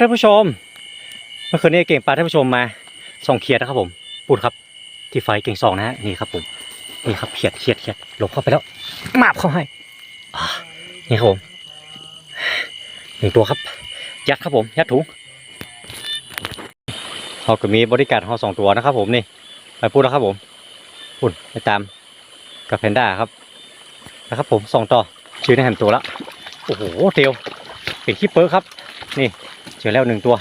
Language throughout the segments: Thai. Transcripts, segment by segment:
ท่านผู้ชม เมื่อคืนนี้เก่งปลาท่านผู้ชมมาส่องเขียดนะครับผมปูดครับ ที่ไฟเก่งสองนะฮะนี่ครับผมนี่ครับเขียดเขียดเขียดหลบเข้าไปแล้วมาบเข้าให้อ่านี่ครับผมหนึ่งตัวครับ ยัดครับผม ยัดถุงเราก็มีบริการเราสองตัวนะครับผมนี่ไปพูดแล้วครับผมพูดไปตามกับแพนด้าครับนะครับผมสองต่อชื่อในแหมตัวละโอ้โหเตียวเป็นขี้เปิ้ลครับ นี่เจอแล้วหนึ่งตัว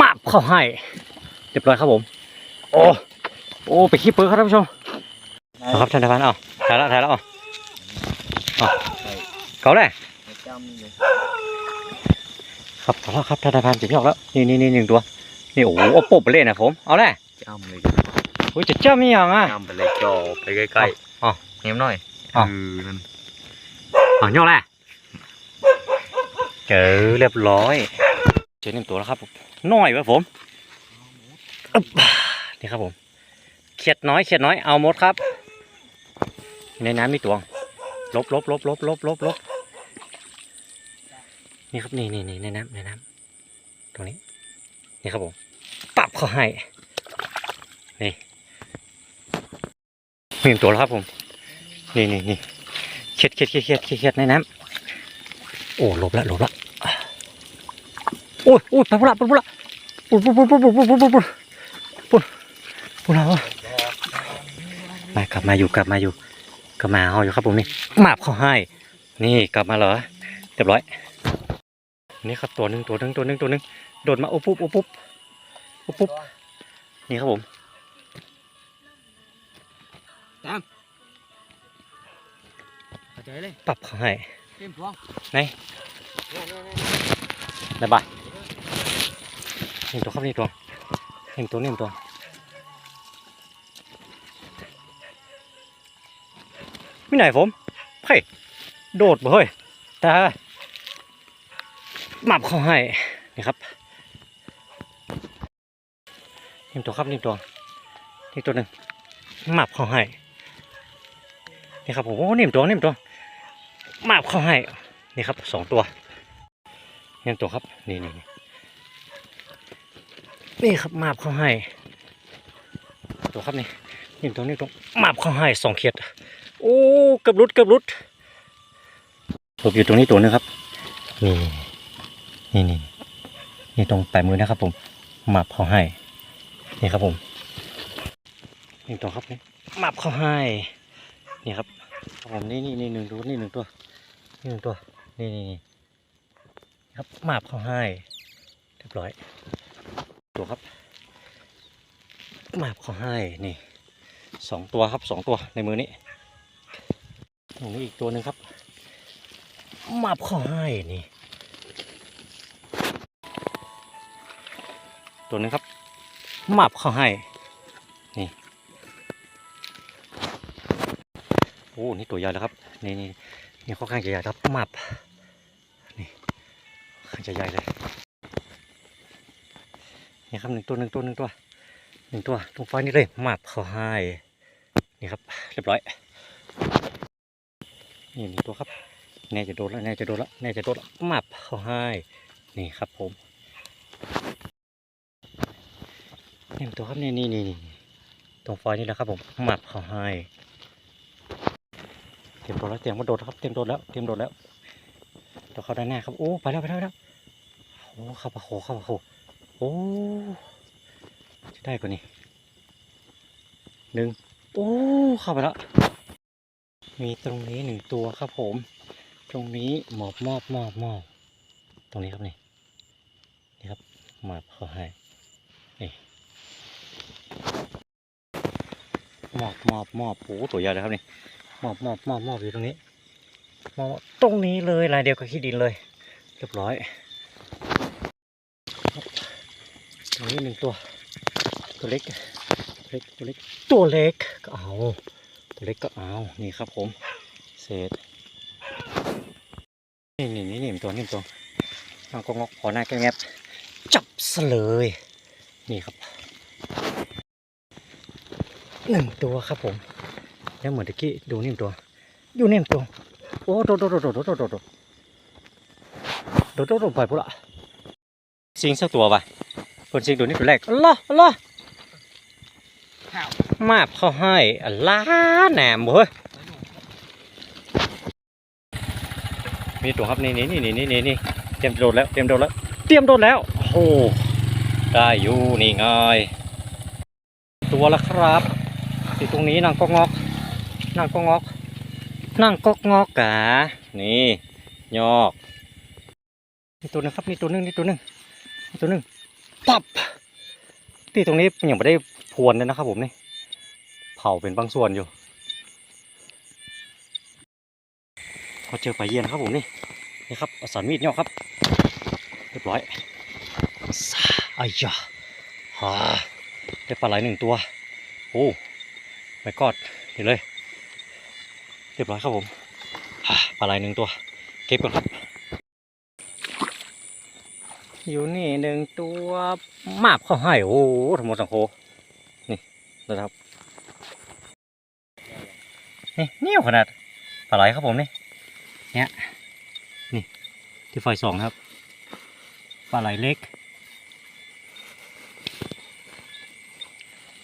มาบเข้าให้เรียบร้อยครับผม โอ้โอ้เป็นขี้เปิ้ลครับท่านผู้ชมเอาครับท่านทพันเอาถ่ายแล้วถ่ายแล้วเอาเอาเกาเลยจำเลยครับเอาแล้วครับท่านทพันจะไม่ออกแล้วนี่นี่นี่หนึ่งตัวนี่โอ้โหเอาปบไปเลยนะผมเอาเลยจำเลยโอ้ยจะเจ้ามีอย่างอะจำไปเลยจ่อไปใกล้อ๋อๆเงียบหน่อยอ๋อเออนั่นอ๋อย่อแหละ เจอเรียบร้อย เจอหนึ่งตัวแล้วครับน้อยวะผมนี่ครับผมเขียดน้อยเขียดน้อยเอาหมดครับ ในน้ำมีตัวงลบลบลบลบลบลบลบนี่ครับนี่นี่นี่ในน้ำในน้ำตรงนี้นี่ครับผมปับเขาให้นี่หนึ่งตัวแล้วครับผมนี่นี่นี่เขียดเขียดเขียดเขียดเขียดเขียดในน้ำโอ้หลบละหลบละ โอ้ยโอ้ยไปพุ่งละไปพุ่งละปุ๊บปุ๊บปุ๊บปุ๊บปุ๊บปุ๊บปุ๊บปุ๊บปุ๊บปุ๊บเรามากลับมาอยู่กลับมาอยู่กลับมาเอาอยู่ครับผมนี่หมาบเขาให้ นี่กลับมาเหรอเรียบร้อย นี่ครับตัวหนึ่งตัวหนึ่งตัวหนึ่งตัวหนึ่งโดดมาโอ้ปุ๊บโอ้ปุ๊บโอ้ปุ๊บนี่ครับผมเข้าใจเลยปรับเขาให้เต็มพวงได้บ่าย นึ่งตัวครับหนึ่งตัวหนึ่งตัวหนึ่งตัวไม่ไหนผมเฮ้ยโดดบ่เฮ้ยตาหมับเขาให้นี่ครับหนึ่งตัวครับหนึ่งตัวนี่ตัวหนึ่งหมับเขาให้นี่ครับผมโอ้นี่ตัวนี่ตัวหมับเขาให้นี่ครับสองตัวเห็นตัวครับนี่นี่ นี่นี่ครับมาบเขาให้ตัวครับนี่นี่ตัวนี้ตัวมาบเขาให้สองเขียดโอ้เกือบรุดเกือบรุดหลบอยู่ตรงนี้ตัวนึงครับนี่นี่นี่นี่ตรงปลายมือนะครับ ผมมาบเขาให้นี่ครับผมนี่ตัวครับนี่มาบเขาให้นี่ครับครับผมนี่นี่นี่หนึ่งตัวนี่หนึ่งตัวนี่หนึ่งตัวนี่นี่นี่ครับมาบเขาให้เรียบร้อย ตัวครับมาบเขาให้นี่สองตัวครับสองตัวในมือนี้ตรงนี้อีกตัวหนึ่งครับมาบเขาให้นี่ ตัวนึงครับมาบเขาให้นี่โอ้นี่ตัวใหญ่แล้วครับนี่นี่นี่ค่อนข้างจะใหญ่ครับมาบข้างจะใหญ่เลย นี่ครับหนึ่งตัวหนึ่งตัวหนึ่งตัวหนึ่งตัวตรงไฟนี่เลยมับเขาให้นี่ครับ เรียบร้อยนี่หนึ่งตัวครับแน่จะโดนแล้วแน่จะโดนแล้วแน่จะโดนแล้วมับเขาให้นี่ครับผมนี่หนึ่งตัวครับนี่นี่นี่ตรงไฟนี่แหละครับผมมับเขาให้เตรียมตัวแล้วเตรียมกระโดดแล้วครับเตรียมโดดแล้วเตรียมโดดแล้วตัวเขาด้านหน้าครับโอ้ไปแล้วไปแล้วไปแล้วโอ้เข้าปะโคเข้าปะโคโอ้จะได้กว่านี้หนึ่งโอ้เข้าไปแล้ว มีตรงนี้หนึ่งตัวครับผม ตรงนี้หมอบมอบมอบมอบตรงนี้ครับนี่นี่ครับหมอบเขาให้นี่หมอบมอบมอบโอ้ตัวใหญ่เลยครับนี่หมอบมอบมอบมอบอยู่ตรงนี้มองตรงนี้เลยลายเดียวกับขี้ดินเลย เรียบร้อย ตัวตัวเล็กตัวเล็กตัวเล็กตัวเล็กก็เอา ตัวเล็กก็เอา นี่ครับผม เศษ นี่นี่นี่นี่ตัวนี่ตัวน้องก็งอกขอหน้าแกแงบจับซะเลย นี่ครับหนึ่งตัวครับผม แล้วเหมือนตะกี้ดูนี่ตัว อยู่นี่ตัว โอ้โดดโดดโดดโดดโดดโดดโดดโดดโดดโดดไปพุ่นละสิงสักตัวไป คนสิงตัวนี้ตัวแรกอัลลอฮ์อัลลอฮ์มาบเข้าให้อัลลาแหนมเว้ยมีตัวครับนี่นี่นี่นี่นี่นี่เตรียมโดดแล้วเตรียมโดดแล้วเตรียมโดดแล้วโอ้โหได้อยู่นี่ไงตัวละครับที่ตรงนี้นางก็งอกนางก็งอกนางก็งอกกะนี่ยอกนี่ตัวหนึงครับนี่ตัวหนึงนี่ตัวหนึงนี่ตัวหนึง ปับที่ตรงนี้ยังไม่ได้พวนเลยนะครับผมนี่เผาเป็นบางส่วนอยู่พอเจอปลาเยียนครับผมนี่นี่ครับเอาสันมีดยอกครับเรียบร้อยซาอายะฮ่าได้ปลาไหลหนึ่งตัวโอ้ไม่กอดเห็นเลย เรียบร้อยครับผมปลาไหลหนึ่งตัว เก็บก่อนครับ อยู่นี่หนึ่งตัวมาบเข้าให้โอ้โหทั้งหมดสังโคนี่นะครับนี่เนี่ยวขนาดปลาไหลครับผมนี่เนี่ยนี่ที่ไฟสองครับปลาไหลเล็ก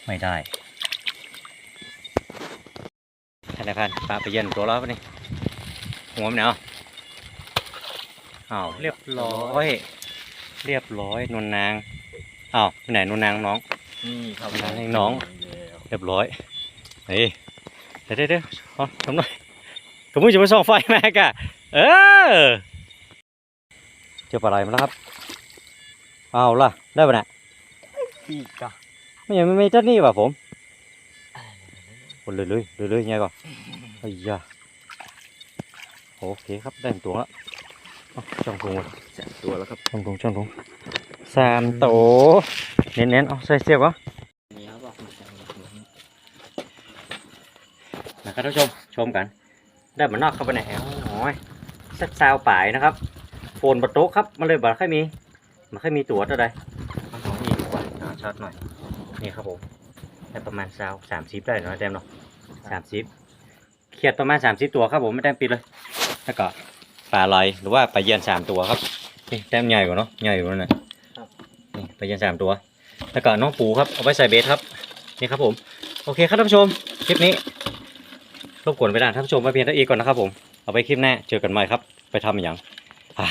ไม่ได้ธนาคารปลาไปเย็นตัวแล้วนี่หัวมันเอาอ้าวเรียบร้อย เรียบร้อยนวลนางอ้าวไปไหนนวลนางน้อง นี่ครับให้น้อง เรียบร้อยเฮ้ยเดี๋ยวเดี๋ยวเดี๋ยวเอาทำหน่อยกมึงจะไปส่องไฟแม่กะเออเจอปลาไหลมาแล้วครับเอาล่ะได้ปะเนี่ยปีกอะไม่ยังไม่มีเจ้านี่ป่ะผมคนเลยเลยเลยเลยไงก่อนไอ้ยาโอเคครับได้หนึ่งตัวละเอา ช่องถุงมาแสนตัวแล้วครับช่องถุงช่องถุงสามโตวเน้นๆเอาใส่เสียบวะนี่ครับบอกนะครับท่านผู้ชมชมกัน ได้มานอกเข้าไปไหนอยโอ้ยสักซาวป่ายนะครับโฟนประตูครับมันเลยบัค่อยมีมันค่อยมีตัวตัวใดเอาของนี่ดีกว่าเอาช็อตหน่อยนี่ครับผมได้ประมาณซาวสามสิบได้เนาะแต้มเนาะสามสิบเขียดประมาณสามสิบตัวครับผมไม่แต้มปิดเลยแล้วก็ ปลาลอยหรือว่าปลาเยียนสามตัวครับนี่แต้มใหญ่กว่าเนาะใหญ่กว่านั่นนะนี่ปลาเยียนสามตัวแล้วก็น้องปูครับเอาไว้ใส่เบสครับนี่ครับผมโอเคครับท่านผู้ชมคลิปนี้รบกวนไปด่านท่านผู้ชมมาเพียงเท่านี้ก่อนนะครับผมเอาไปคลิปหน้าเจอกันใหม่ครับ ไปทำอย่างอ่า